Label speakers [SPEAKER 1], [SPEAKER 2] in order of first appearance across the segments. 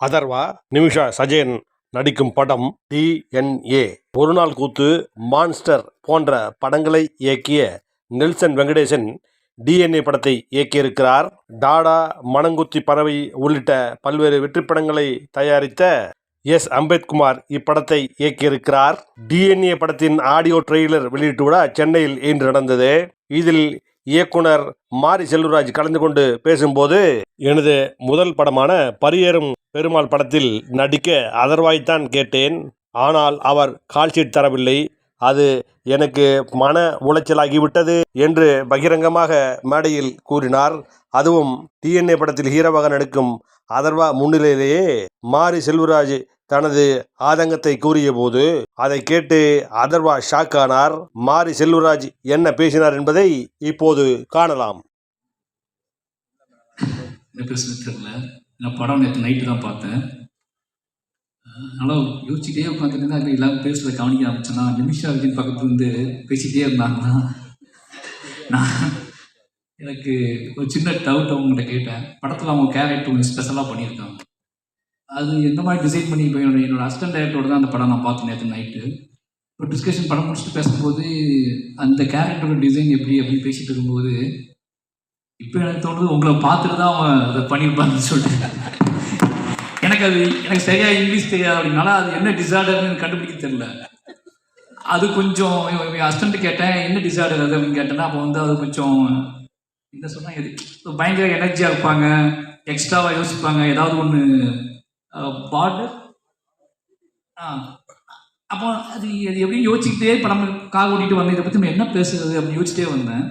[SPEAKER 1] அதர்வா நிமிஷா சஜயன் நடிக்கும் படம் டிஎன்ஏ ஒரு நாள் கூத்து மான்ஸ்டர் போன்ற படங்களை இயக்கிய நெல்சன் வெங்கடேசன் டிஎன்ஏ படத்தை இயக்கியிருக்கிறார். டாடா மணங்குத்தி பறவை உள்ளிட்ட பல்வேறு வெற்றி படங்களை தயாரித்த எஸ். அம்பேத்குமார் இப்படத்தை இயக்கியிருக்கிறார். டிஎன்ஏ படத்தின் ஆடியோ ட்ரெய்லர் வெளியிட்டு விட சென்னையில் இன்று நடந்தது. இதில் இயக்குனர் மாரி செல்வராஜ் கலந்து கொண்டு பேசும்போது எனது முதல் படமான பரியேறும் பெருமாள் படத்தில் நடிக்க அதர்வாய்த்தான் கேட்டேன். ஆனால் அவர் கால்ஷீட் தரவில்லை. அது எனக்கு மன உளைச்சலாகிவிட்டது என்று பகிரங்கமாக மேடையில் கூறினார். அதுவும் டிஎன்ஏ படத்தில் ஹீரோவாக நடிக்கும் அதர்வா முன்னிலையிலேயே மாரி செல்வராஜ் தனது ஆதங்கத்தை கூறியபோது அதை கேட்டு அதர்வா ஷாக் ஆனார் மாரி செல்வராஜ் என்ன பேசினார் என்பதை இப்போது காணலாம்.
[SPEAKER 2] என்ன தெரியல. நான் படம் நேற்று நைட்டு தான் பார்த்தேன். அதனால் யோசிச்சுட்டே உட்காந்துட்டு இருந்தா எல்லாரும் பேசுகிறத கவனிக்க ஆரம்பிச்சேன்னா நிமிஷா விஜயன் பக்கத்துல இருந்து பேசிக்கிட்டே இருந்தாங்கன்னா நான் எனக்கு ஒரு சின்ன டவுட் அவங்கள்ட்ட கேட்டேன். படத்தில் அவங்க கேரக்டர் கொஞ்சம் ஸ்பெஷலாக பண்ணியிருக்காங்க. அது எந்த மாதிரி டிசைட் பண்ணி இப்போ என்னோட என்னோட அசிஸ்டன்ட் டைரக்டரோட தான் அந்த படம் நான் பார்த்தேன் நேற்று நைட்டு இப்போ டிஸ்கஷன் படம் முடிச்சுட்டு பேசும்போது அந்த கேரக்டரோட டிசைன் எப்படி அப்படின்னு பேசிட்டு இருக்கும்போது இப்போ எனக்கு தோணுது உங்களை பார்த்துட்டு தான் அவன் அதை பண்ணியிருப்பான்னு சொல்லிட்டு. எனக்கு அது எனக்கு சரியா இங்கிலீஷ் தெரியாது அப்படின்னால அது என்ன டிசார்டர்னு கண்டுபிடிக்க தெரியல. அது கொஞ்சம் அசிஸ்டன்ட் கேட்டேன் என்ன டிசார்டர் அது? அப்படின்னு கேட்டேன்னா அப்போ வந்து அது கொஞ்சம் என்ன சொன்னால் எது பயங்கர எனர்ஜியாக இருப்பாங்க எக்ஸ்ட்ராவாக யோசிப்பாங்க ஏதாவது ஒன்று பார்டர் அப்போ அது அது எப்படியும் யோசிச்சுக்கிட்டே இப்போ நம்ம கார் ஓட்டிட்டு வந்து இதை பற்றி நம்ம என்ன பேசுறது அப்படின்னு யோசிச்சிட்டே வந்தேன்.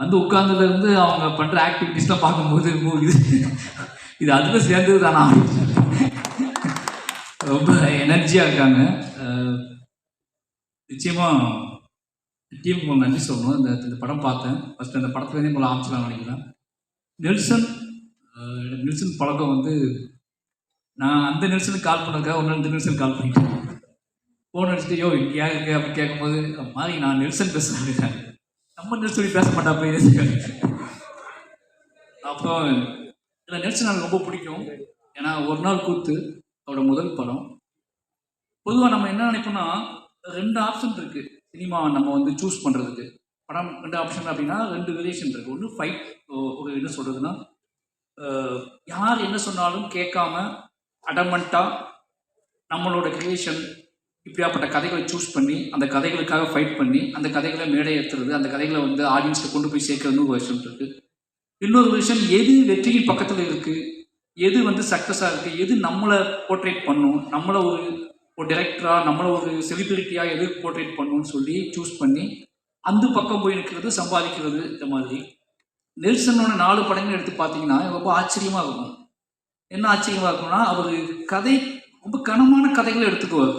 [SPEAKER 2] வந்து உட்கார்ந்ததுல இருந்து அவங்க பண்ணுற ஆக்டிவிட்டிஸ்லாம் பார்க்கும்போது இது இது அதில் சேர்ந்தது தானா ரொம்ப எனர்ஜியாக இருக்காங்க. நிச்சயமாக நிச்சயமா டீமுக்கு நன்றி சொல்லணும். இந்த இந்த படம் பார்த்தேன். ஃபஸ்ட் அந்த படத்துலேருந்தே உங்களை ஆரம்பிச்சலாம் நினைக்கிறேன். நெல்சன் நெல்சன் பழக்கம் வந்து நான் அந்த நெல்சனுக்கு கால் பண்ணக்கா ஒன்று அந்த நெல்சன் கால் பண்ணிட்டேன். ஃபோன் அடிச்சுட்டு யோ இங்கே இருக்கு? அப்படி கேட்கும்போது மாதிரி நான் நெல்சன் பேசுகிறேன் நம்ம நெல்சன் பேச மாட்டா போய் அப்புறம் இல்லை நெல்சன் எனக்கு ரொம்ப பிடிக்கும். ஏன்னா ஒரு நாள் கூத்து அவரோட முதல் படம். பொதுவாக நம்ம என்ன நினைப்போம்னா ரெண்டு ஆப்ஷன் இருக்கு. சினிமா நம்ம வந்து சூஸ் பண்ணுறதுக்கு படம் ரெண்டு ஆப்ஷன் அப்படின்னா ரெண்டு ரிலேஷன் இருக்குது ஒன்று ஃபைட் ஒரு என்ன சொல்கிறதுனா யார் என்ன சொன்னாலும் கேட்காம அடமெண்ட்டாக நம்மளோட கிரியேஷன் இப்படியாப்பட்ட கதைகளை சூஸ் பண்ணி அந்த கதைகளுக்காக ஃபைட் பண்ணி அந்த கதைகளை மேடை ஏற்றுறது அந்த கதைகளை வந்து ஆடியன்ஸில் கொண்டு போய் சேர்க்கறதுன்னு ஒரு விஷயம் இருக்கு. இன்னொரு விஷயம் எது வெற்றியின் பக்கத்தில் இருக்குது எது வந்து சக்ஸஸாக இருக்குது எது நம்மளை போர்ட்ரேட் பண்ணும்? நம்மளை ஒரு ஒரு டைரக்டராக நம்மளை ஒரு செலிபிரிட்டியாக எது போர்ட்ரேட் பண்ணணும்னு சொல்லி சூஸ் பண்ணி அந்த பக்கம் போய் நிற்கிறது சம்பாதிக்கிறது இந்த மாதிரி. நெல்சனோட நாலு படங்கள் எடுத்து பார்த்தீங்கன்னா ரொம்ப ஆச்சரியமாக இருக்கும். என்ன ஆச்சரியமாக இருக்கும்னா அவர் கதை ரொம்ப கனமான கதைகளை எடுத்துக்குவார்.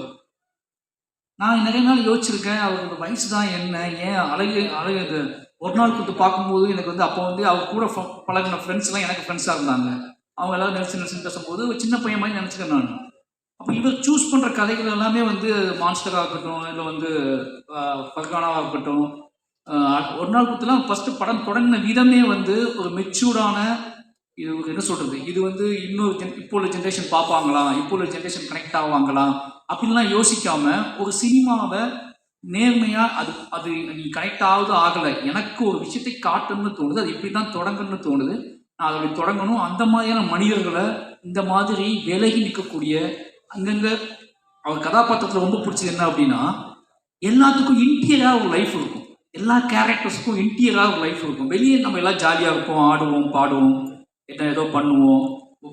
[SPEAKER 2] நான் நிறைய நாள் யோசிச்சிருக்கேன் அவரோட வயசு தான் என்ன ஏன் அழகு அழகு இது ஒரு நாள் கூட்டு பார்க்கும்போது எனக்கு வந்து அப்போ வந்து அவர் கூட ஃப- ஃப்ரெண்ட்ஸ்லாம் எனக்கு ஃப்ரெண்ட்ஸாக இருந்தாங்க. அவங்க எல்லாரும் நினச்சி நினச்சி பேசும்போது ஒரு சின்ன பையன் மாதிரி நினச்சிக்கிறேன் நான். அப்போ இவர் சூஸ் பண்ணுற கதைகள் எல்லாமே வந்து மான்ஸ்டராக இருக்கட்டும் இல்லை வந்து ஃபர்கானாவாக இருக்கட்டும் ஒரு நாள் கூத்துலாம் ஃபஸ்ட்டு படம் தொடங்கின விதமே வந்து ஒரு மெச்சூர்டான இது ஒரு என்ன சொல்கிறது இது வந்து இன்னொரு ஜென் இப்போ உள்ள ஜென்ரேஷன் பார்ப்பாங்களா? இப்போ உள்ள ஜென்ரேஷன் கனெக்ட் ஆவாங்களா? அப்படின்லாம் யோசிக்காம ஒரு சினிமாவை நேர்மையா அது அது நீ கனெக்ட் ஆகுது ஆகலை. எனக்கு ஒரு விஷயத்தை காட்டணும்னு தோணுது. அது இப்படி தான் தொடங்கணும்னு தோணுது. நான் அதை தொடங்கணும்? அந்த மாதிரியான மனிதர்களை இந்த மாதிரி விலகி நிற்கக்கூடிய அங்கங்க அவர் கதாபாத்திரத்தில் ரொம்ப பிடிச்சது என்ன அப்படின்னா எல்லாத்துக்கும் இன்டீரியராக ஒரு லைஃப் இருக்கும். எல்லா கேரக்டர்ஸுக்கும் இன்டீரியராக ஒரு லைஃப் இருக்கும். வெளியே நம்ம எல்லாம் ஜாலியாக இருப்போம் ஆடுவோம் பாடுவோம். என்ன ஏதோ பண்ணுவோம்.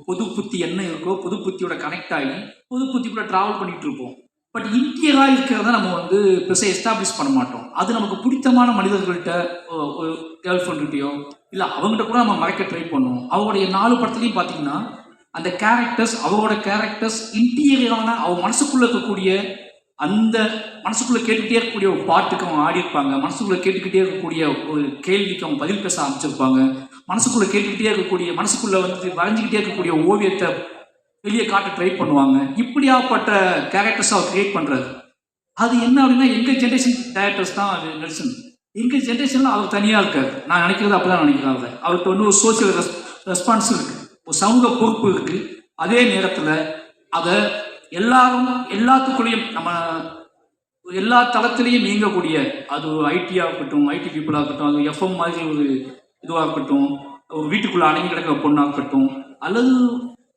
[SPEAKER 2] புது புத்தி என்ன இருக்கோ புது புத்தியோட கனெக்ட் ஆகி புது புத்தி கூட ட்ராவல் பண்ணிட்டு இருப்போம் பட் இன்டியராக இருக்கிறத நம்ம வந்து பெருசாக எஸ்டாப்ளிஷ் பண்ண மாட்டோம். அது நமக்கு பிடித்தமான மனிதர்கள்ட்ட ஒரு கேர்ள் ஃப்ரெண்ட்கிட்டயோ இல்லை அவங்ககிட்ட கூட நம்ம மறைக்க ட்ரை பண்ணுவோம். அவங்களுடைய நாலு படத்துலையும் பார்த்தீங்கன்னா அந்த கேரக்டர்ஸ் அவங்களோட கேரக்டர்ஸ் இன்டீரியரான அவங்க மனசுக்குள்ளே இருக்கக்கூடிய அந்த மனசுக்குள்ள கேட்டுக்கிட்டே இருக்கக்கூடிய ஒரு பாட்டுக்கு அவங்க ஆடியிருப்பாங்க. மனசுக்குள்ளே மனசுக்குள்ள கேட்டுக்கிட்டே இருக்கக்கூடிய ஒரு கேள்விக்கு அவங்க பதில் பேச ஆரம்பிச்சிருப்பாங்க. மனசுக்குள்ள கேட்டுக்கிட்டே இருக்கக்கூடிய மனசுக்குள்ள வந்து வரைஞ்சிக்கிட்டே இருக்கக்கூடிய ஓவியத்தை வெளியே காட்ட ட்ரை பண்ணுவாங்க. இப்படியாப்பட்ட கேரக்டர்ஸ் அவர் கிரியேட் பண்றாரு. அது என்ன அப்படின்னா எங்க ஜென்ரேஷன் டேரக்டர்ஸ் தான் அது நெல்சன் எங்க ஜென்ரேஷன்ல அவர் தனியா இருக்காரு. நான் நினைக்கிறது அப்படிதான் நினைக்கிறேன் அவரை. அவருக்கு வந்து ஒரு சோசியல் ரெஸ்பான்ஸ் இருக்கு. ஒரு சமூக பொறுப்பு இருக்கு. அதே நேரத்துல அதை எல்லாரும் எல்லாத்துக்குள்ளேயும் நம்ம எல்லா தளத்திலையும் நீங்கக்கூடிய அது ஐடியாக இருக்கட்டும் ஐடி பீப்புளாக இருக்கட்டும் அது எஃப்எம் மாதிரி ஒரு இதுவாக இருக்கட்டும் ஒரு வீட்டுக்குள்ளே அணங்கி கிடக்கிற பொண்ணாக இருக்கட்டும் அல்லது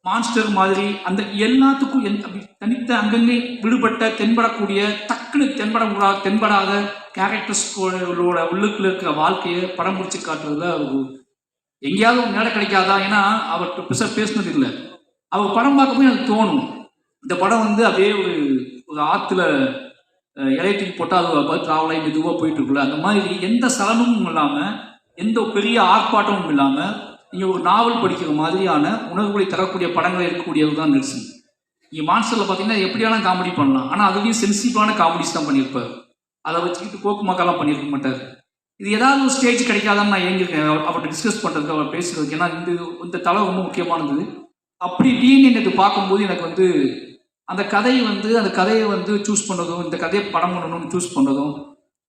[SPEAKER 2] மான்ஸ்டர் மாதிரி அந்த எல்லாத்துக்கும் எந்த அப்படி தனித்த அங்கங்கே விடுபட்ட தென்படக்கூடிய டக்குனு தென்பட முடியாத தென்படாத கேரக்டர்ஸ்களோட உள்ளுக்குள்ள இருக்கிற வாழ்க்கையை படம் பிடிச்சி காட்டுறதுல ஒரு எங்கேயாவது ஒரு நேரம் கிடைக்காதா? ஏன்னா அவர்கிட்ட பெருசாக பேசினது இல்லை. அவர் படம் பார்க்கும்போது எனக்கு தோணும் இந்த படம் வந்து அப்படியே ஒரு ஒரு ஆற்றுல இலையை போட்டால் அது பார்த்து மெதுவாக போயிட்டு இருக்குல்ல அந்த மாதிரி எந்த சலனமும் இல்லாமல் எந்த பெரிய ஆர்ப்பாட்டமும் இல்லாமல் நீங்கள் ஒரு நாவல் படிக்கிற மாதிரியான உணர்வுகளை தரக்கூடிய படங்கள் இருக்கக்கூடியது தான் நெல்சன். நீங்கள் மான்ஸ்டரில் பார்த்தீங்கன்னா எப்படியான காமெடி பண்ணலாம். ஆனால் அதுலேயும் சென்சிட்டிவான காமெடிஸ் தான் பண்ணியிருப்பார். அதை வச்சுக்கிட்டு கோக்கு மக்கள்லாம் பண்ணியிருக்க மாட்டார். இது ஏதாவது ஒரு ஸ்டேஜ் கிடைக்காதான்னு நான் ஏங்கிருக்கேன் அவர் அவர்கிட்ட டிஸ்கஸ் பண்ணுறதுக்கு அவர் பேசுறதுக்கு. ஏன்னா இந்த இந்த தலை ரொம்ப முக்கியமானது. அப்படி டீன் எனக்கு பார்க்கும்போது எனக்கு வந்து அந்த கதையை வந்து அந்த கதையை வந்து சூஸ் பண்ணதும் இந்த கதையை படம் பண்ணணும்னு சூஸ் பண்ணதும்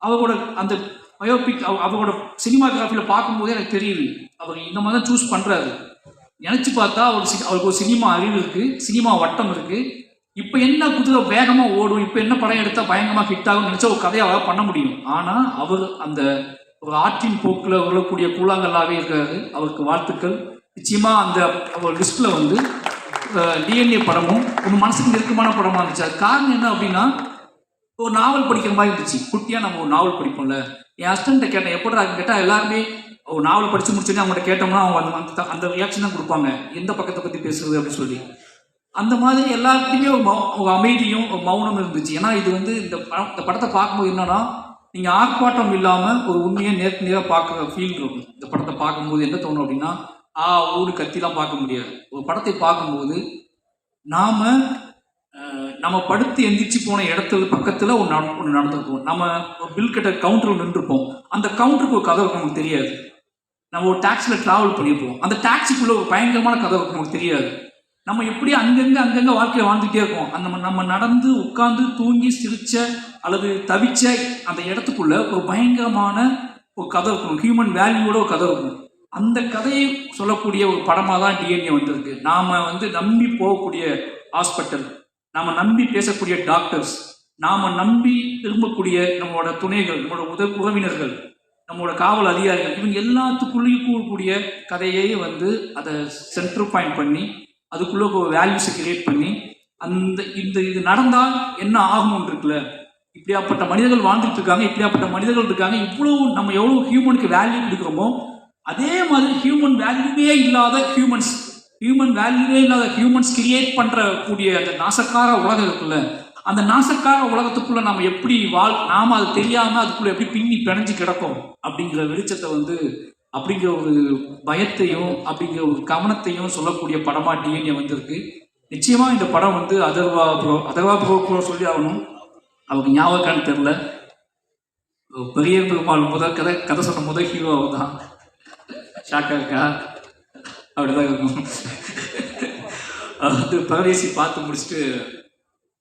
[SPEAKER 2] அவரோட அந்த பயோபிக் அவரோட சினிமாகிராஃபியில் பார்க்கும்போதே எனக்கு தெரியுது. அவர் இந்த மாதிரி தான் சூஸ் பண்ணுறாரு நினச்சி பார்த்தா அவர் அவருக்கு ஒரு சினிமா அறிவு இருக்குது சினிமா வட்டம் இருக்குது இப்போ என்ன குதிரை வேகமாக ஓடும் இப்போ என்ன படம் எடுத்தால் பயங்கரமாக ஹிட் ஆகும் நினச்சா ஒரு கதையை அவரால் பண்ண முடியும். ஆனால் அவர் அந்த ஒரு ஆற்றின் போக்கில் உருளக்கூடிய கூழாங்கல்லாகவே இருக்காரு. அவருக்கு வாழ்த்துக்கள். நிச்சயமாக அந்த அவர் லிஸ்ட்டில் வந்து டிஎன்ஏ படமும் உங்க மனசுக்கு நெருக்கமான படமாக இருந்துச்சு. அது காரணம் என்ன அப்படின்னா ஒரு நாவல் படிக்கிற மாதிரி இருந்துச்சு. குட்டியாக நம்ம ஒரு நாவல் படிப்போம்ல. என் ஹஸ்பண்ட்டை கேட்டேன் எப்படா கேட்டால் எல்லாருமே ஒரு நாவல் படித்து முடிச்சோன்னே அவங்கள்ட்ட கேட்டோம்னா அவங்க அந்த அந்த ரியாக்ஷன் தான் கொடுப்பாங்க. எந்த பக்கத்தை பற்றி பேசுறது? அப்படின்னு சொல்லி. அந்த மாதிரி எல்லாருக்குமே ஒரு மௌ அமைதியும் ஒரு மௌனம் இருந்துச்சு. ஏன்னா இது வந்து இந்த படம் இந்த படத்தை பார்க்கும்போது என்னன்னா நீங்கள் ஆர்ப்பாட்டம் இல்லாமல் ஒரு உண்மையை நேருக்கு நேராக பார்க்குற ஃபீல் இருக்கும். இந்த படத்தை பார்க்கும்போது என்ன தோணும் அப்படின்னா ஆ ஊடு கத்திலாம் பார்க்க முடியாது. ஒரு படத்தை பார்க்கும்போது நாம் நம்ம படுத்து எந்திரிச்சு போன இடத்துல பக்கத்தில் ஒன்று நட ஒன்று நடந்துருப்போம் நம்ம ஒரு பில் கட்ட கவுண்டரில் நின்றுருப்போம் அந்த கவுண்டருக்கு ஒரு கதவு நமக்கு தெரியாது. நம்ம ஒரு டாக்ஸியில் ட்ராவல் பண்ணியிருப்போம். அந்த டாக்ஸிக்குள்ளே ஒரு பயங்கரமான கதவு நமக்கு தெரியாது. நம்ம எப்படி அங்கங்கே அங்கங்கே வாழ்க்கையை வாழ்ந்துகிட்டே இருக்கோம். அந்த நம்ம- நடந்து உட்காந்து தூங்கி சிரிச்ச அல்லது தவிச்ச அந்த இடத்துக்குள்ள ஒரு பயங்கரமான ஒரு கதை இருக்கும் ஹியூமன் வேல்யூவோட ஒரு கதை இருக்கும் அந்த கதையை சொல்லக்கூடிய ஒரு படமாக தான் டிஎன்ஏ வந்திருக்கு. நாம் வந்து நம்பி போகக்கூடிய ஹாஸ்பிட்டல் நாம் நம்பி பேசக்கூடிய டாக்டர்ஸ் நாம் நம்பி விரும்பக்கூடிய நம்மளோட துணைகள் நம்மளோட உத உறவினர்கள் நம்மளோட காவல் அதிகாரிகள் இவங்க எல்லாத்துக்குள்ளேயும் கூடக்கூடிய கதையே வந்து அதை சென்டர் பாயிண்ட் பண்ணி அதுக்குள்ளே ஒரு வேல்யூஸை கிரியேட் பண்ணி அந்த இந்த இது நடந்தால் என்ன ஆகும் இருக்குல்ல? இப்படியாப்பட்ட மனிதர்கள் வாழ்ந்துட்டு இருக்காங்க இப்படியாப்பட்ட மனிதர்கள் இருக்காங்க இவ்வளோ நம்ம எவ்வளோ ஹியூமனுக்கு வேல்யூ கொடுக்குறோமோ அதே மாதிரி ஹியூமன் வேல்யூவே இல்லாத ஹியூமன்ஸ் ஹியூமன் வேல்யூவே இல்லாத ஹியூமன்ஸ் கிரியேட் பண்ணுற கூடிய அந்த நாசக்கார உலகம் இருக்குல்ல அந்த நாசக்கார உலகத்துக்குள்ள நம்ம எப்படி வாழ் நாம் அது தெரியாம அதுக்குள்ள எப்படி பின்னி பிணைஞ்சு கிடக்கும் அப்படிங்கிற வெளிச்சத்தை வந்து அப்படிங்கிற ஒரு பயத்தையும் அப்படிங்கிற ஒரு கவனத்தையும் சொல்லக்கூடிய படமா டிஎன்ஏ வந்திருக்கு. நிச்சயமா இந்த படம் வந்து அதர்வா ப்ரோ அதர்வா ப்ரோ கூட சொல்லி ஆகணும். அவருக்கு ஞாபகம் தெரில பெரிய பெருமாள் முதல் கதை கதை சொன்ன முதல் ஹீரோ அவர் தான் ஷாக்கா இருக்கா அப்படிதான் இருக்கும். அது பரதேசி பார்த்து முடிச்சுட்டு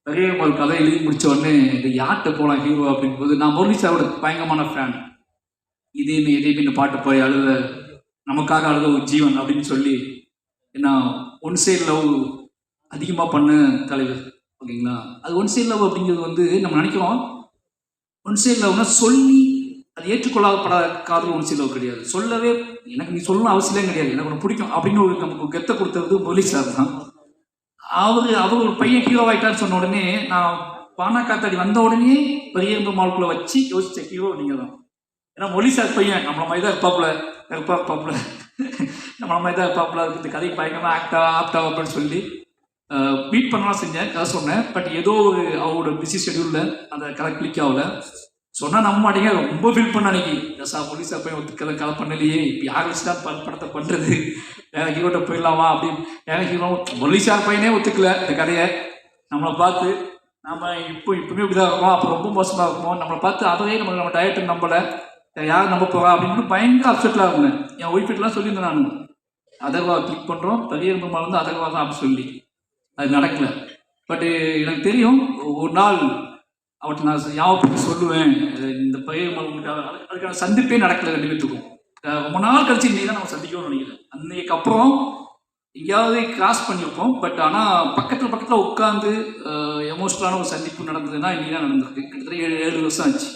[SPEAKER 2] பெரிய கதை எழுதி முடிச்ச உடனே இந்த யார்கிட்ட போகலாம் ஹீரோ அப்படிங்கும்போது நான் முரளி சாரோட பயங்கரமான ஃபேன் இதேமே இதேமே இந்த பாட்டு போய் அழுத நமக்காக அழுத ஒரு ஜீவன் அப்படின்னு சொல்லி என்ன ஒன் சைடு லவ் அதிகமாக பண்ண தலைவர். ஓகேங்களா? அது ஒன் சைடு லவ் அப்படிங்கிறது வந்து நம்ம நினைக்கிறோம் ஒன் சைடு லவ்னா சொல்லி அது ஏற்றுக்கொள்ளப்படாத காதல் ஒன்று சிலவு கிடையாது. சொல்லவே எனக்கு நீ சொல்லணும் அவசியம் கிடையாது. எனக்கு உனக்கு பிடிக்கும் அப்படின்னு ஒரு நமக்கு கெத்த கொடுத்தது முரளி சார் தான். அவர் அவர் ஒரு பையன் ஹீரோ ஆகிட்டான்னு சொன்ன உடனே நான் பானா காத்தாடி வந்த உடனே பெரியம்பு மாலுக்குள்ள வச்சு யோசிச்ச ஹீரோ நீங்கள் தான் ஏன்னா மொழி சார் பையன் நம்மள மாதிரி தான் இருப்பாப்புல இருப்பா இருப்பாப்புல. நம்மள மாதிரி தான் இருப்பாப்புல அதுக்கு இந்த கதைக்கு பயங்கரமாக ஆக்டா ஆப்டா அப்படின்னு சொல்லி மீட் பண்ணலாம் செஞ்சேன் கதை சொன்னேன். பட் ஏதோ ஒரு அவரோட பிஸி ஷெடியூலில் அந்த கதை கிளிக் ஆகலை. சொன்னால் நம்ப மாட்டீங்க. ரொம்ப ஃபீல் பண்ண அன்னைக்கு. தசா மொழி சார் பையன் ஒத்துக்கலை கதை பண்ணலையே. இப்போ யார் வச்சுதான் படத்தை பண்ணுறது வேற ஹீரோட்ட போயிடலாமா? அப்படின்னு. வேற ஹீரோ பையனே ஒத்துக்கல இந்த கதையை. நம்மளை பார்த்து நம்ம இப்போ இப்பவுமே இப்படிதான் இருக்கோம். அப்போ ரொம்ப மோசமாக இருக்குமோ. நம்மளை பார்த்து அதே நம்ம நம்ம டயட்டு நம்பலை. யார் நம்ப போகிறா அப்படின்னு பயங்கர அப்செட்டில் இருந்தேன். என் ஒய்ஃபிட்டெலாம் சொல்லியிருந்தேன் நான். அதர்வா கிளிக் பண்ணுறோம் பெரிய பெருமாள் வந்து அதர்வா தான் அப்படி சொல்லி. அது நடக்கல. பட்டு எனக்கு தெரியும் ஒரு நாள் அவர்கிட்ட நான் ஞாபகப்படுத்தி சொல்லுவேன். இந்த பயிர் அதுக்கான சந்திப்பே நடக்கல ரெண்டு பேத்துக்கும். ரொம்ப நாள் கழிச்சு நீ தான் நம்ம சந்திக்கணும்னு நினைக்கிறேன். அன்னைக்கு அப்புறம் எங்கேயாவது கிராஸ் பண்ணியிருப்போம் பட் ஆனால் பக்கத்தில் பக்கத்தில் உட்காந்து எமோஷனலான ஒரு சந்திப்பு நடந்ததுன்னா இன்னைக்கு தான் நடந்திருக்கு. கிட்டத்தட்ட ஏழு ஏழு வருஷம் ஆச்சு.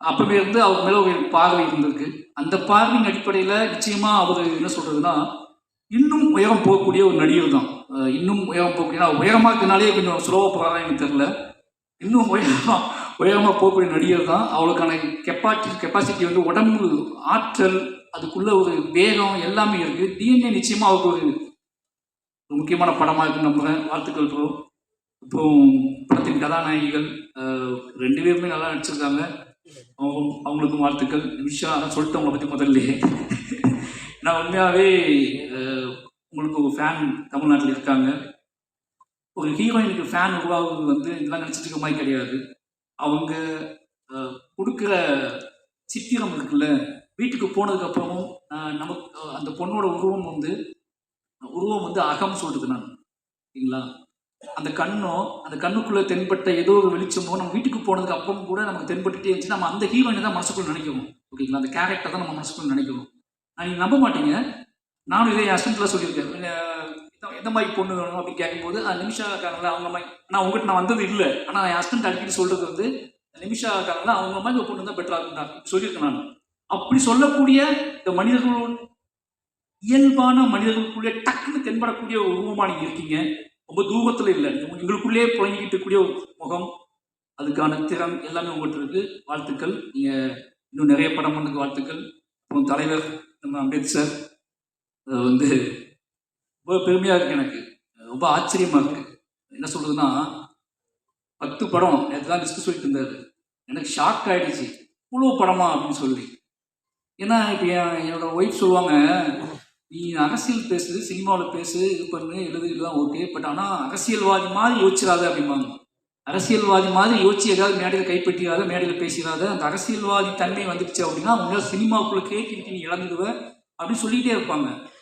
[SPEAKER 2] அப்பவே இருந்து அவர் மேலே ஒரு பார்வை இருந்திருக்கு. அந்த பார்வையின் அடிப்படையில் நிச்சயமாக அவர் என்ன சொல்கிறதுனா இன்னும் உயரம் போகக்கூடிய ஒரு நடிகர் தான். இன்னும் உயரம் போகக்கூடிய உயரமாக இருக்கிறனாலே கொஞ்சம் ஸ்லோவாக போகிறாங்க எனக்கு தெரில இன்னும் உயரமாக உயரமாக போகக்கூடிய நடிகர் தான். அவளுக்கான கெப்பாசிட்டி கெப்பாசிட்டி வந்து உடம்பு ஆற்றல் அதுக்குள்ள ஒரு வேகம் எல்லாமே இருக்குது டிஎன்ஏ நிச்சயமாக அவருக்கு ஒரு முக்கியமான படமாக இருக்குன்னு நம்புகிறேன் வாழ்த்துக்கள் ப்ரோ அப்புறம் படத்தின் கதாநாயகிகள் ரெண்டு பேருமே நல்லா நடிச்சிருக்காங்க. அவங்க அவங்களுக்கும் வாழ்த்துக்கள். நிமிஷா அதான் சொல்லிட்டு அவங்கள பற்றி முதல்லையே. நான் உண்மையாகவே உங்களுக்கு ஒரு ஃபேன் தமிழ்நாட்டில் இருக்காங்க. ஒரு ஹீரோயினுக்கு ஃபேன் உருவாகுவது வந்து இதெல்லாம் நினச்சிட்டு இருக்க மாதிரி கிடையாது. அவங்க கொடுக்குற சித்திரம் இருக்குல்ல வீட்டுக்கு போனதுக்கப்புறமும் நமக்கு அந்த பொண்ணோட உருவம் வந்து உருவம் வந்து அகம் சொல்கிறது நான். சரிங்களா? அந்த கண்ணோ அந்த கண்ணுக்குள்ளே தென்பட்ட ஏதோ ஒரு வெளிச்சமோ நம்ம வீட்டுக்கு போனதுக்கு அப்புறம் கூட நமக்கு தென்பட்டுட்டே இருந்துச்சு நம்ம அந்த ஹீரோயினை தான் மனசுக்குள்ள நினைக்கிறோம் ஓகேங்களா? அந்த கேரக்டர் தான் நம்ம மனசுக்குள்ள நினைக்கிறோம் நான் நீங்கள் நம்ப மாட்டீங்க. நானும் இதே ஹஸ்பண்ட்லாம் சொல்லியிருக்கேன். எந்த- மாதிரி பொண்ணு வேணும் அப்படின்னு கேட்கும்போது "ஆ, நிமிஷா இருக்காங்களா அவங்க மாதிரி ஆனால் உங்ககிட்ட நான் வந்தது இல்லை. ஆனால் என் ஹஸ்பண்ட் அடிக்கடி சொல்கிறது வந்து நிமிஷா இருக்காங்களா அவங்க மாதிரி ஒரு பொண்ணு தான் பெட்டராக இருக்குன்றாங்க சொல்லியிருக்கேன் நான். அப்படி சொல்லக்கூடிய இந்த மனிதர்களோட இயல்பான மனிதர்களுக்குள்ளே டக்குன்னு தென்படக்கூடிய ஒரு உருவமாக நீங்கள் இருக்கீங்க. ரொம்ப தூரத்தில் இல்லை. உங்க- எங்களுக்குள்ளே புழங்கிட்டு இருக்கக்கூடிய ஒரு முகம் அதுக்கான திறன் எல்லாமே உங்கள்கிட்ட இருக்கு. வாழ்த்துக்கள். நீங்கள் இன்னும் நிறைய படம் பண்ணதுக்கு வாழ்த்துக்கள். அப்புறம் தலைவர் நம்ம அம்பேத்கர் அது வந்து ரொம்ப பெருமையா இருக்கு எனக்கு. ரொம்ப ஆச்சரியமா இருக்கு. என்ன சொல்றதுன்னா பத்து படம் நேற்று தான் லிஸ்ட் சொல்லிட்டு இருந்தாரு. எனக்கு ஷாக் ஆயிடுச்சு. இவ்வளோ படமா அப்படின்னு சொல்லி. ஏன்னா இப்போ என் என்னோட ஒய்ஃப் சொல்லுவாங்க நீ அரசியல் பேசு சினிமாவில் பேசு இது பண்ணு எழுது இதெல்லாம் ஓகே பட் ஆனால் அரசியல்வாதி மாதிரி யோசிச்சிடாத அப்படிம்பாங்க. அரசியல்வாதி மாதிரி யோசிச்சு ஏதாவது மேடையில் கைப்பற்றிடாத மேடையில் பேசிடாத அந்த அரசியல்வாதி தன்மை வந்துடுச்சு அப்படின்னா உங்களால் சினிமாக்குள்ளே கேட்டு நீ இழந்துடுவ அப்படின்னு சொல்லிக்கிட்டே இருப்பாங்க.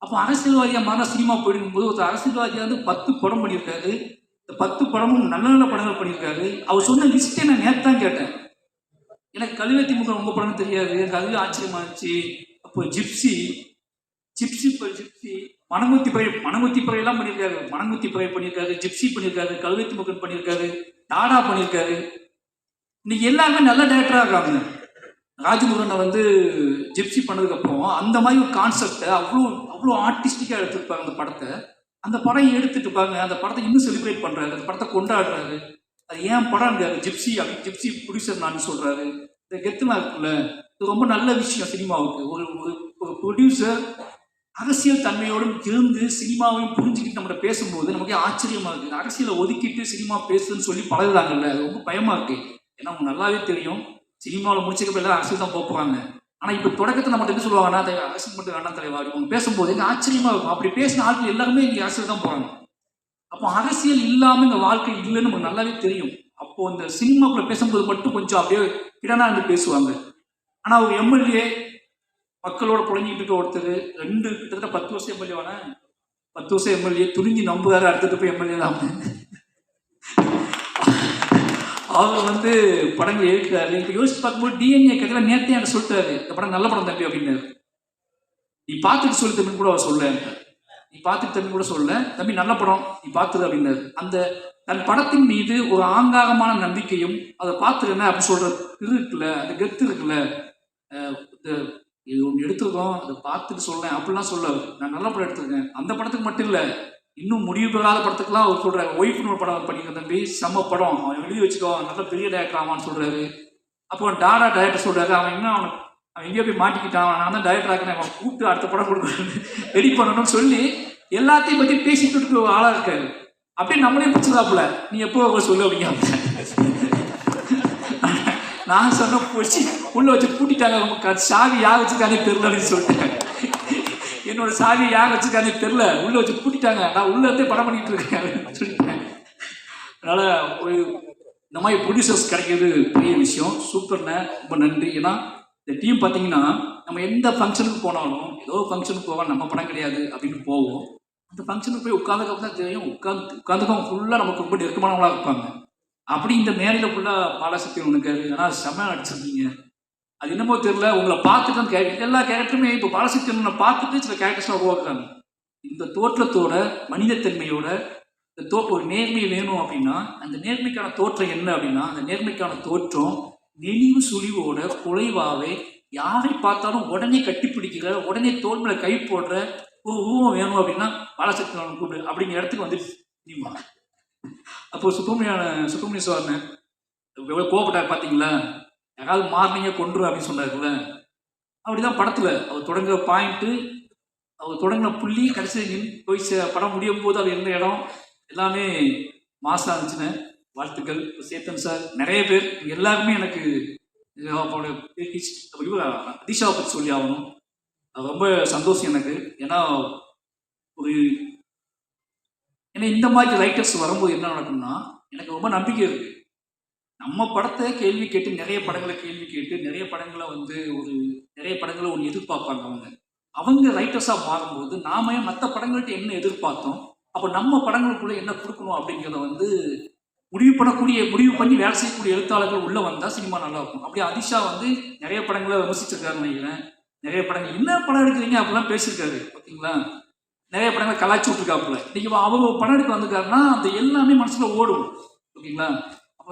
[SPEAKER 2] அப்போ அரசியல்வாதியாக மாற சினிமா போயிடும்போது ஒரு அரசியல்வாதியாக வந்து பத்து படம் பண்ணியிருக்காரு. இந்த பத்து படமும் நல்ல நல்ல படங்கள் பண்ணியிருக்காரு. அவர் சொன்ன லிஸ்ட்டை நான் நேற்று தான் கேட்டேன். எனக்கு கல்வெத்தி முகம் ரொம்ப படம் தெரியாது. எனக்கு அதுவே ஆச்சரியமா இருந்துச்சு அப்போ ஜிப்சி ஜிப்சி ப- ஜிப்சி மணங்குத்தி பயிர் மணங்குத்தி பறையெல்லாம் பண்ணியிருக்காரு. மணங்குத்தி பயிர் பண்ணியிருக்காரு ஜிப்சி பண்ணியிருக்காரு கல்வெத்தி முகன் பண்ணியிருக்காரு டாடா பண்ணியிருக்காரு. இன்னைக்கு எல்லாருமே நல்ல டேரக்டராக இருக்காங்க. ராஜமுருகனை வந்து ஜிப்சி பண்ணதுக்கப்புறம் அந்த மாதிரி ஒரு கான்செப்டை அவ்வளோ அவ்வளோ ஆர்டிஸ்டிக்காக எடுத்துருப்பாங்க அந்த படத்தை. அந்த படம் எடுத்துட்டு பாருங்க அந்த படத்தை இன்னும் செலிப்ரேட் பண்ணுறாரு அந்த படத்தை கொண்டாடுறாரு. அது ஏன் படம் கிடையாது ஜிப்சி அப்படி ஜிப்சி ப்ரொடியூசர் நான் சொல்கிறாரு இந்த கெத்துனா இருக்குல்ல இது ரொம்ப நல்ல விஷயம் சினிமாவுக்கு. ஒரு ஒரு ஒரு ப்ரொடியூசர் அரசியல் தன்மையோடும் இருந்து சினிமாவையும் புரிஞ்சுக்கிட்டு நம்மகிட்ட பேசும்போது நமக்கு ஆச்சரியமாக இருக்குது. அரசியலை ஒதுக்கிட்டு சினிமா பேசுன்னு சொல்லி பழகுறாங்கல்ல. அது ரொம்ப பயமாக இருக்குது ஏன்னா அவங்க நல்லாவே தெரியும். சினிமாவில் முடிச்சதுக்கு எல்லாம் அரசியல் தான் போகிறாங்க ஆனால் ஆனா இப்போ தொடக்கத்தை நம்ம என்ன சொல்லுவாங்கன்னா தலைவா அரசியல் மட்டும் வேண்டாம் தலைவர் இவங்க பேசும்போது எனக்கு ஆச்சரியமா இருக்கும். அப்படி பேசின ஆட்கள் எல்லாருமே இங்கே அரசியல் தான் போறாங்க. அப்போ அரசியல் இல்லாம இந்த வாழ்க்கை இல்லைன்னு நமக்கு நல்லாவே தெரியும். அப்போ இந்த சினிமாக்குள்ள பேசும்போது மட்டும் கொஞ்சம் அப்படியே இடனா இருந்து பேசுவாங்க. ஆனா ஒரு எம்எல்ஏ மக்களோட புழங்கிட்டு இருக்க ஒருத்தர் ரெண்டு கிட்டத்தட்ட பத்து வருஷம் எம்எல்ஏ வாங்க பத்து வருஷம் எம்எல்ஏ துணிஞ்சு நம்புறாரு அடுத்தது போய் எம்எல்ஏ தான். அவர் வந்து படங்கள் எழுக்கிறாரு இப்போ யோசிச்சு பார்க்கும்போது டிஎன்ஏ கதையில நேரத்தையும் எனக்கு சொல்லிட்டாரு. இந்த படம் நல்ல படம் தம்பி அப்படின்னாரு. நீ பார்த்துட்டு சொல்லி தம்பின்னு கூட அவர் சொல்ல நீ பார்த்துட்டு தம்பி கூட சொல்ல தம்பி நல்ல படம் நீ பார்த்துரு அப்படின்னாரு. அந்த தன் படத்தின் மீது ஒரு ஆங்காரமான நம்பிக்கையும் அதை பார்த்துருன அப்படின்னு சொல்ற இது இருக்குல்ல அந்த கெத்து இருக்குல்ல இந்த இது ஒன்று எடுத்துருக்கோம் அதை பார்த்துட்டு சொல்லேன் அப்படிலாம் சொல்ல நான் நல்ல படம் எடுத்திருக்கேன். அந்த படத்துக்கு மட்டும் இல்லை இன்னும் முடிவு பெறாத படத்துக்குலாம் அவர் சொல்கிறாங்க ஒய்ஃப்னு ஒரு படம் பண்ணிக்க தம்பி. செம்ம படம். அவன் எழுதி வச்சுக்கோ நல்ல பெரிய டேரக்டர் ஆவான்னு சொல்கிறாரு அப்போ டாடா டேரக்டர் சொல்கிறாரு அவன் இன்னும் அவன் அவன் எங்கேயோ போய் மாட்டிக்கிட்டான். நான் தான் டேரக்டர் ஆக்கிறேன். அவன் கூப்பிட்டு அடுத்த படம் கொடுக்குறேன் ரெடி பண்ணணும்னு சொல்லி எல்லாத்தையும் பற்றி பேசிட்டு இருக்க ஆளாக இருக்காரு. அப்படியே நம்மளே பிடிச்சதாப்புல நீ எப்போ அவங்க சொல்லு அப்படிங்க நான் சொன்ன போச்சு உள்ளே வச்சு பூட்டிட்டாங்க. அவங்க சாவி யார் வச்சிருக்காங்க தெரியலன்னு சொல்லிட்டேன் என்னோட சாவி யார் வச்சிருக்காங்க தெரில உள்ளே வச்சு பூட்டிட்டாங்க. நான் உள்ளே இருந்தே படம் பண்ணிகிட்டு இருக்கேன். சொல்லிட்டேன். அதனால் ஒரு இந்த மாதிரி ப்ரொடியூசர்ஸ் கிடைக்கிறது பெரிய விஷயம். சூப்பர்ண்ண ரொம்ப நன்றி. ஏன்னா இந்த டீம் பார்த்தீங்கன்னா நம்ம எந்த ஃபங்க்ஷனுக்கு போனாலும் ஏதோ ஃபங்க்ஷனுக்கு போவோம் நம்ம படம் கிடையாது அப்படின்னு போவோம். அந்த ஃபங்க்ஷனுக்கு போய் உட்காந்துக்க தான் தெரியும் உட்காந்து உட்காந்துக்கவங்க ஃபுல்லாக நமக்கு ரொம்ப நெருக்கமானவங்களா இருப்பாங்க. அப்படி இந்த மேடையில் ஃபுல்லாக பாலசக்தி உனக்கு ஆனால் செம்ம அடிச்சிருக்கீங்க அது என்னமோ தெரியல. உங்களை பார்த்துட்டு தான் கேரக்டர் எல்லா கேரக்டருமே இப்போ பாலசக்தி பார்த்துட்டு சில கேரக்டர்ஸ்லாம் உருவாக்குறாங்க. இந்த தோற்றத்தோட மனிதத்தன்மையோட இந்த தோ ஒரு நேர்மை வேணும் அப்படின்னா அந்த நேர்மைக்கான தோற்றம் என்ன அப்படின்னா அந்த நேர்மைக்கான தோற்றம் நெளிவு சுழிவோட குலைவாவே யாரை பார்த்தாலும் உடனே கட்டிப்பிடிக்கிற உடனே தோல்மையில கை போடுற ஓ ஊவம் வேணும் அப்படின்னா பாலசக்தி கூப்பிடு. அப்படிங்கிற இடத்துக்கு வந்து நீமா அப்போ சுப்பிரமணியான சுப்பிரமணிய சுவாமி எவ்வளோ கோபப்பட்டார் பார்த்தீங்களா யாராவது மார்னிங்கே கொன்று அப்படின்னு சொன்னாருல்ல அப்படிதான் படத்தில் அவர் தொடங்குற பாயிண்ட்டு அவர் தொடங்கின புள்ளி கடைசி போய் சே- படம் முடியும் போது அவர் எந்த இடம்? எல்லாமே மாசாக இருந்துச்சுன்னு வாழ்த்துக்கள். சேத்தன் சார் நிறைய பேர் எல்லாருமே எனக்கு அதிஷாவை பற்றி சொல்லி ஆகணும். ரொம்ப சந்தோஷம் எனக்கு. ஏன்னா ஒரு ஏன்னா இந்த மாதிரி ரைட்டர்ஸ் வரும்போது என்ன நடக்கும்னா எனக்கு ரொம்ப நம்பிக்கை இருக்குது நம்ம படத்தை கேள்வி கேட்டு நிறைய படங்களை கேள்வி கேட்டு நிறைய படங்களை வந்து ஒரு நிறைய படங்களை ஒன்று எதிர்பார்ப்பாங்க அவங்க. அவங்க ரைட்டர்ஸாக மாறும்போது நாம மற்ற படங்கள்ட்ட என்ன எதிர்பார்த்தோம்? அப்போ நம்ம படங்களுக்குள்ளே என்ன கொடுக்கணும் அப்படிங்கிறத வந்து முடிவு பண்ணக்கூடிய முடிவு பண்ணி வேலை செய்யக்கூடிய எழுத்தாளர்கள் உள்ளே வந்தால் சினிமா நல்லா இருக்கும். அப்படியே அதிஷா வந்து நிறைய படங்களை விமர்சிச்சிருக்காருன்னு நினைக்கிறேன். நிறைய படங்கள் என்ன படம் எடுக்கிறீங்க? அப்படிலாம் பேசியிருக்காரு ஓகேங்களா நிறைய படங்களை கலாச்சி விட்டுருக்காப்புல. இன்னைக்கு அவங்க படம் எடுக்க வந்திருக்காருன்னா அந்த எல்லாமே மனசில் ஓடும் ஓகேங்களா?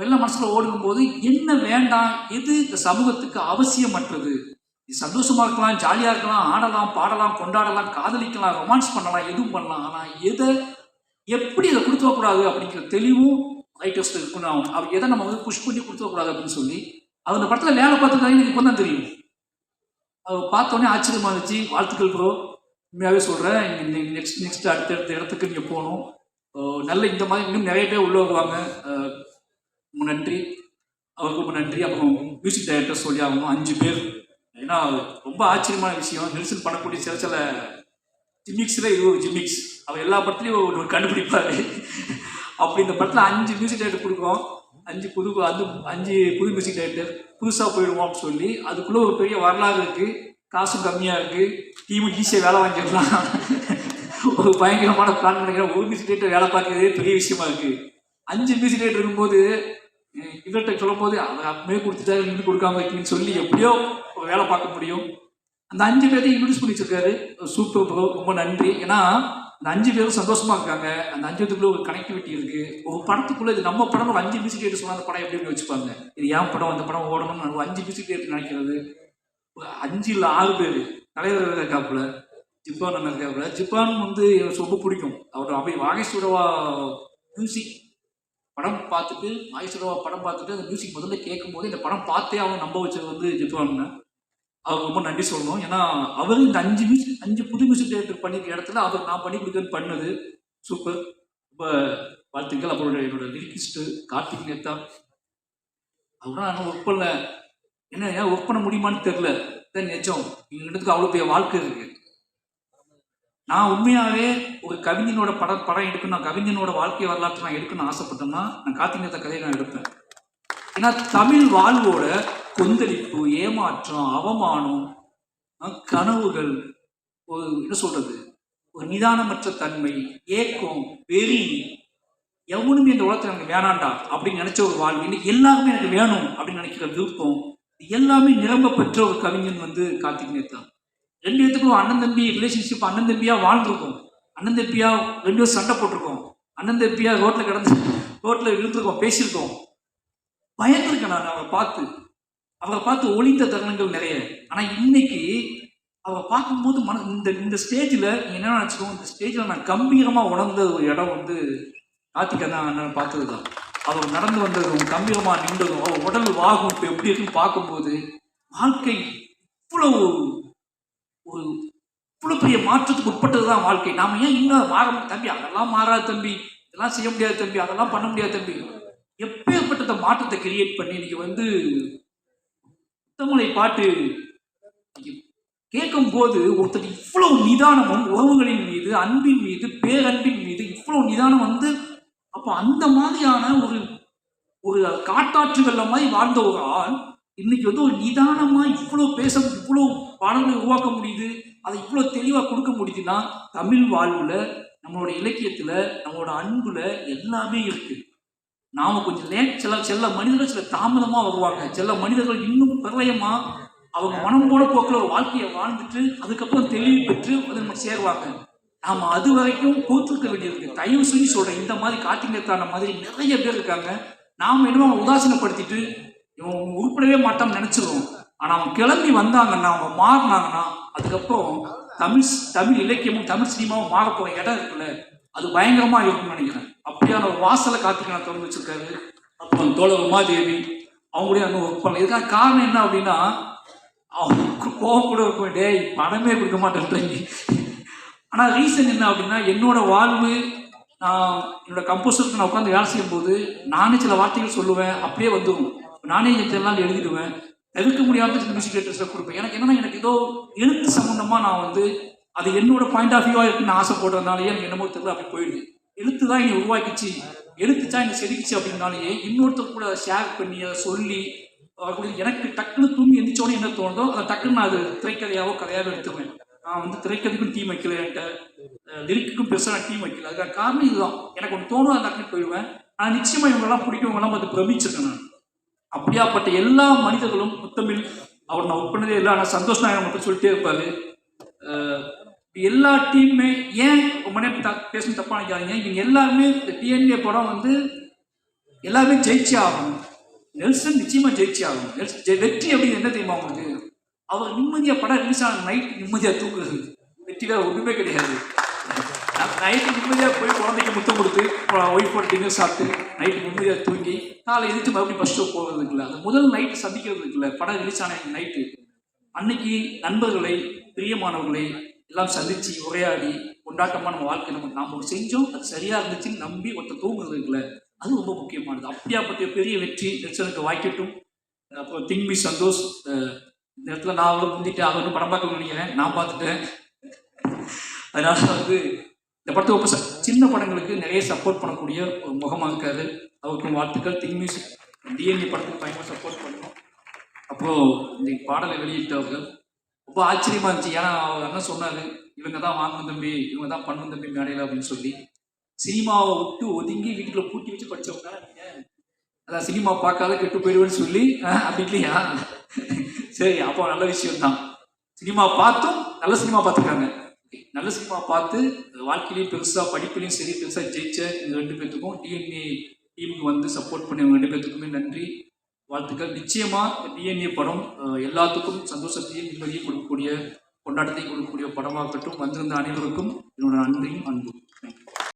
[SPEAKER 2] எல்லாம் மனசுல ஓடும் போது என்ன வேண்டாம்? எது இந்த சமூகத்துக்கு அவசியமற்றது? நீ சந்தோஷமா இருக்கலாம் ஜாலியா இருக்கலாம் ஆடலாம் பாடலாம் கொண்டாடலாம் காதலிக்கலாம் ரொமான்ஸ் பண்ணலாம் எதுவும் பண்ணலாம். ஆனா எதை எப்படி அதை கொடுத்துடக்கூடாது அப்படிங்கிற தெளிவும் ரைட்டர்ஸ் இருக்கணும் ஆகும் அவர் எதை நம்ம வந்து புஷ் பண்ணி கொடுத்துடக்கூடாது அப்படின்னு சொல்லி அவர் அந்த படத்துல வேலை பார்த்துருக்காங்க எனக்கு இப்போ தான் தெரியும். அவர் பார்த்தோன்னே ஆச்சரியமா இருந்துச்சு. வாழ்த்துக்கள் ப்ரோ உண்மையாகவே சொல்கிறேன் நெக்ஸ்ட் நெக்ஸ்ட் அடுத்த அடுத்த இடத்துக்கு நீங்கள் போகணும். நல்ல இந்த மாதிரி இன்னும் நிறைய பேர் உள்ள வருவாங்க. நன்றி. அவருக்கு ரொம்ப நன்றி. அப்புறம் மியூசிக் டைரக்டர் சொல்லி ஆகணும் அஞ்சு பேர். ஏன்னா ரொம்ப ஆச்சரியமான விஷயம். நெல்சன் பண்ணக்கூடிய சில சில ஜிமிக்ஸில் இது ஒரு ஜிமிக்ஸ் அவர் எல்லா படத்துலையும் ஒரு ஒரு கண்டுபிடிப்பாரு. அப்படி இந்த படத்தில் அஞ்சு மியூசிக் டைரக்டர் கொடுக்குறோம். அஞ்சு புது அது அஞ்சு புது மியூசிக் டைரக்டர் புதுசாக போயிடுவோம் அப்படின்னு சொல்லி அதுக்குள்ளே ஒரு பெரிய வரலாறு இருக்குது காசும் கம்மியாக இருக்குது டீமு ஈஸியாக வேலை வாங்கிடலாம். ஒரு பயங்கரமான பிளான் பண்ணிக்கிறேன் ஒரு மியூசிக் டைரக்டர் வேலை பார்க்கறதே பெரிய விஷயமா இருக்குது அஞ்சு மியூசிக் டைரக்டர் இருக்கும்போது இவர்கிட்ட இவர்கிட்ட சொல்லும்போது அதை அப்பவே கொடுத்துட்டா இன்னும் கொடுக்காம இருக்கீங்கன்னு சொல்லி எப்படியோ வேலை பார்க்க முடியும். அந்த அஞ்சு பேரையும் இன்ட்ரடியூஸ் பண்ணி வச்சிருக்காரு சூப்பர் ப்ரோ ரொம்ப நன்றி. ஏன்னா அந்த அஞ்சு பேரும் சந்தோஷமா இருக்காங்க. அந்த அஞ்சு பேருக்குள்ள ஒரு கனெக்டிவிட்டி இருக்கு. ஒரு படத்துக்குள்ள இது நம்ம படம் ஒரு அஞ்சு மியூசிக் எடுத்து சொன்ன அந்த படம் எப்படி வச்சுப்பாங்க? இது ஏன் படம்? அந்த படம் ஓடணும்னு ஒரு அஞ்சு மியூசிக் எடுத்து நினைக்கிறது. அஞ்சு இல்லை ஆறு பேர். தலைவர் இருக்காப்புல. ஜிப்பான் இருக்காப்புல. ஜிப்பான் வந்து எனக்கு ரொம்ப பிடிக்கும். அவர் அப்படி வாகேஸ்வரவா மியூசிக் படம் பார்த்துட்டு வாகேஸ்வரவா படம் பார்த்துட்டு அந்த மியூசிக் முதல்ல கேட்கும்போது இந்த படம் பார்த்தே அவங்க நம்ப வச்சது வந்து ஜிப்பான் அவர் ரொம்ப நன்றி சொல்லணும். ஏன்னா அவர் இந்த அஞ்சு மியூசிக் அஞ்சு புது மியூசிக் டைரக்டர் பண்ணிருக்க இடத்துல அவர் நான் பண்ணி கொடுக்குறது பண்ணது. சூப்பர் ரொம்ப வாழ்த்துக்கள். அவரோட என்னோட லிரிக்கிஸ்ட்டு கார்த்திக் நேத்தா அவரும் நான் ஒர்க் பண்ணல. என்ன ஏன் ஒர்க் பண்ண முடியுமான்னு தெரில இதான் நிஜம் எங்களுக்கு அவ்வளோ பெரிய வாழ்க்கை இருக்குது நான் உண்மையாகவே ஒரு கவிஞனோட படம் படம் எடுக்கணும் நான் கவிஞனோட வாழ்க்கை வரலாற்றை நான் எடுக்கணும்னு ஆசைப்பட்டோம்னா நான் கார்த்திக் கதையை நான் எடுப்பேன். ஏன்னா தமிழ் வாழ்வோட கொந்தளிப்பு ஏமாற்றம் அவமானம் கனவுகள் ஒரு என்ன சொல்றது? ஒரு நிதானமற்ற தன்மை ஏக்கம் வெறி எவனுமே இந்த உலகத்தில் எனக்கு வேணாண்டா அப்படின்னு நினைச்ச ஒரு வாழ்வு. இன்னைக்கு எல்லாருமே எனக்கு வேணும் அப்படின்னு நினைக்கிற விருப்பம் எல்லாமே நிரம்ப பெற்ற ஒரு கவிஞன் வந்து கார்த்திக் நேத்தா ரெண்டு பேத்துக்கும் அண்ணன் தம்பி ரிலேஷன்ஷிப் அண்ணன் தம்பியாக வாழ்ந்துருக்கோம். அண்ணன் தம்பியாக ரெண்டு பேரும் சண்டை போட்டிருக்கோம். அண்ணன் தம்பியாக ரோட்டில் கிடந்து ரோட்டில் இழுத்துருக்கோம் பேசியிருக்கோம். பயந்துருக்கேன் நான் அவரை பார்த்து. அவரை பார்த்து ஒளிந்த தருணங்கள் நிறைய. ஆனால் இன்னைக்கு அவரை பார்க்கும்போது மன இந்த இந்த ஸ்டேஜில் என்ன நினச்சிக்கோ இந்த ஸ்டேஜில் நான் கம்பீரமாக உணர்ந்த ஒரு இடம் வந்து கார்த்திகா தான் நான் பார்த்தது தான் அவர் நடந்து வந்ததும் கம்பீரமாக நின்றதும் அவர் உடல் வாகும் இப்போ எப்படி இருக்குன்னு பார்க்கும்போது வாழ்க்கை இவ்வளவு இவ்வளோ பெரிய மாற்றத்துக்கு உட்பட்டது தான் வாழ்க்கை. நாம் ஏன் இன்னும் மாற தம்பி அதெல்லாம் மாறாது தம்பி. இதெல்லாம் செய்ய முடியாது தம்பி. அதெல்லாம் பண்ண முடியாது தம்பி. எப்பேற்பட்ட இந்த மாற்றத்தை கிரியேட் பண்ணி இன்னைக்கு வந்து முத்தமலை பாட்டு கேட்கும் போது ஒருத்தர் இவ்வளவு நிதானமும் உறவுகளின் மீது அன்பின் மீது பேரன்பின் மீது இவ்வளவு நிதானம் வந்து அப்போ அந்த மாதிரியான ஒரு ஒரு காட்டாற்றுகள்ல மாதிரி வாழ்ந்த ஒரு ஆள் இன்னைக்கு வந்து ஒரு நிதானமா இவ்வளோ பேச இவ்வளோ பாடல்களை உருவாக்க முடியுது அதை இவ்வளோ தெளிவாக கொடுக்க முடியுதுன்னா தமிழ் வாழ்வில் நம்மளோட இலக்கியத்தில் நம்மளோட அன்புல எல்லாமே இருக்கு. நாம கொஞ்சம் லேட் சில சில மனிதர்கள் சில தாமதமாக வருவாங்க. சில மனிதர்கள் இன்னும் பிரளயமா அவங்க மனம் போன போக்கில் ஒரு வாழ்க்கையை வாழ்ந்துட்டு அதுக்கப்புறம் தெளிவு பெற்று அதை நம்ம சேருவாங்க. நாம் அது வரைக்கும் கூத்துக்க வேண்டியிருக்கு. தயவு செஞ்சு சொல்கிறேன் இந்த மாதிரி காட்டிங்கத்தான மாதிரி நிறைய பேர் இருக்காங்க. நாம் என்னமோ அவங்க உதாசீனப்படுத்திட்டு இவன் உருப்படவே மாட்டான்னு நினச்சிருவோம். ஆனால் அவங்க கிளம்பி வந்தாங்கன்னா அவங்க மாறினாங்கன்னா அதுக்கப்புறம் தமிழ் தமிழ் இலக்கியமும் தமிழ் சினிமாவும் மாற இடம் இருக்குல்ல அது பயங்கரமாக இருக்கும்னு நினைக்கிறேன். அப்படியான ஒரு வாசலை கார்த்திகேயன் திறந்து வச்சிருக்காரு. அப்புறம் தோழர் உமாதேவி அவங்களே அங்கே ஒர்க் பண்ணல. இதுக்கான காரணம் என்ன அப்படின்னா அவங்களுக்கு கோவம் கூட இருக்கும் டேய் பணமே கொடுக்க மாட்டேன்றீங்க. ஆனால் ரீசன் என்ன அப்படின்னா என்னோட வாழ்வு நான் என்னோட கம்போசருக்கு நான் உட்காந்து வேலை செய்யும்போது நானே சில வார்த்தைகள் சொல்லுவேன் அப்படியே வந்துடும் நானே சில நாள் எழுதிடுவேன். தவிர்க்க முடியாத மியூசிக் டேரக்டர்ஸில் கொடுப்பேன். எனக்கு என்னன்னா எனக்கு ஏதோ எழுத்து சம்மந்தமாக நான் வந்து அது என்னோட பாயிண்ட் ஆஃப் வியூவாக இருக்குன்னு ஆசைப்படுறதுனாலயே எனக்கு என்னமோ தெரியல அப்படி போயிடுது. எழுத்து தான் என்னை உருவாக்கிச்சு. எழுத்துச்சா என்னை செதுக்கிச்சு அப்படின்னாலேயே இன்னொருத்தர் கூட ஷேர் பண்ணி அதை சொல்லி வரக்கூடிய எனக்கு டக்குன்னு தூங்கி எந்திரிச்சோடனே என்ன தோணுதோ அதை டக்குன்னு நான் அது திரைக்கதையாவோ கதையாவோ எடுத்துக்குவேன். நான் வந்து திரைக்கதைக்கும் டீம் வைக்கல என்கிட்ட. லிரிக்குக்கும் பெருசாக நான் டீம் வைக்கல. அதுக்கான காரணம் இதுதான். எனக்கு ஒன்று தோணும் அந்த டக்குன்னு போயிடுவேன். ஆனால் நிச்சயமாக இவங்கெல்லாம் பிடிக்கவங்கெல்லாம் பார்த்து பிரமிச்சிருக்கேன் நான். அப்படியாப்பட்ட எல்லா மனிதர்களும் முத்தமிழ் அவர் நான் ஒர்க் பண்ணதே இல்லை ஆனால் சந்தோஷ் நாயகம் மட்டும் சொல்லிட்டே இருப்பாரு. எல்லா டீமுமே ஏன் ரொம்ப நேரம் த பேசணும் தப்பாக நினைக்காதீங்க. இவங்க எல்லாருமே இந்த டிஎன்ஏ படம் வந்து எல்லாருமே ஜெயிச்சே ஆகணும். நெல்சன் நிச்சயமாக ஜெயிச்சே ஆகணும். நெல்சன் வெற்றி அப்படின்னு என்ன தெரியுமா உங்களுக்கு? அவர் நிம்மதியாக படம் ரிலீஸ் ஆன நைட் நிம்மதியாக தூக்குறது வெற்றி வேற ஒண்ணுமே கிடையாது. நைட்டு நிம்மதியாக போய் குழந்தைக்கு முத்தம் கொடுத்து ஒய்ஃபோட டின்னர் சாப்பிட்டு நைட்டு நிம்மதியாக தூங்கி காலை எதிர்த்து மறுபடியும் பஸ் ஷோ போகிறது இல்லை அந்த முதல் நைட்டு சந்திக்கிறது இல்லை படம் ரிலீஸ் ஆன நைட்டு அன்னைக்கு நண்பர்களை பிரியமானவர்களை எல்லாம் சந்தித்து உரையாடி கொண்டாட்டமாக நம்ம வாழ்க்கை நம்ம நாம் ஒரு செஞ்சோம் அது சரியாக இருந்துச்சுன்னு நம்பி ஒருத்தர் தூங்குறது இருக்குல்ல அது ரொம்ப முக்கியமானது. அப்படியாப்பட்ட பெரிய வெற்றி நெல்சனுக்கு வாய்க்கட்டும். அப்புறம் திங்மி சந்தோஷ் இந்த இடத்துல நான் அவ்வளோ முந்திட்டு அவர் படம் பார்க்கணும்னு நினைக்கிறேன். நான் பார்த்துட்டேன். அதனால வந்து இந்த படத்தை ரொம்ப சார் சின்ன படங்களுக்கு நிறைய சப்போர்ட் பண்ணக்கூடிய ஒரு முகமாக இருக்காரு. அவருக்கும் வாழ்த்துக்கள். திங்மிஸ் டிஎன்ஏ படத்துக்கு பயங்கர சப்போர்ட் பண்ணணும் அப்போது இந்த பாடலை வெளியிட்டவர்கள் ரொம்ப ஆச்சரியமா இருந்துச்சு. ஏன்னா அவர் அண்ணன் சொன்னாரு இவங்க தான் வாங்கணும் தம்பி இவங்க தான் பண்ணும் தம்பி மேடையில் அப்படின்னு சொல்லி. சினிமாவை விட்டு ஒதுங்கி வீட்டுக்குள்ள பூட்டி வச்சு படித்தவங்க அதான் சினிமா பார்க்காத கெட்டு போயிடுவேன்னு சொல்லி அப்படி இல்லையா? சரி அப்போ நல்ல விஷயம் தான் சினிமா பார்த்தும் நல்ல சினிமா பார்த்துருக்காங்க. நல்ல சினிமா பார்த்து வாழ்க்கையிலையும் பெருசாக படிப்புலையும் சரி பெருசாக ஜெயிச்ச இந்த ரெண்டு பேர்த்துக்கும் டிஎன்ஏ டீமுக்கு வந்து சப்போர்ட் பண்ணி ரெண்டு பேர்த்துக்குமே நன்றி. வாழ்த்துக்கள். நிச்சயமாக டிஎன்ஏ படம் எல்லாத்துக்கும் சந்தோஷத்தையும் நிம்மதியும் கொடுக்கக்கூடிய கொண்டாட்டத்தையும் கொடுக்கக்கூடிய படமாகட்டும் வந்திருந்த அனைவருக்கும் என்னோட அன்பையும் அன்பும். Thank.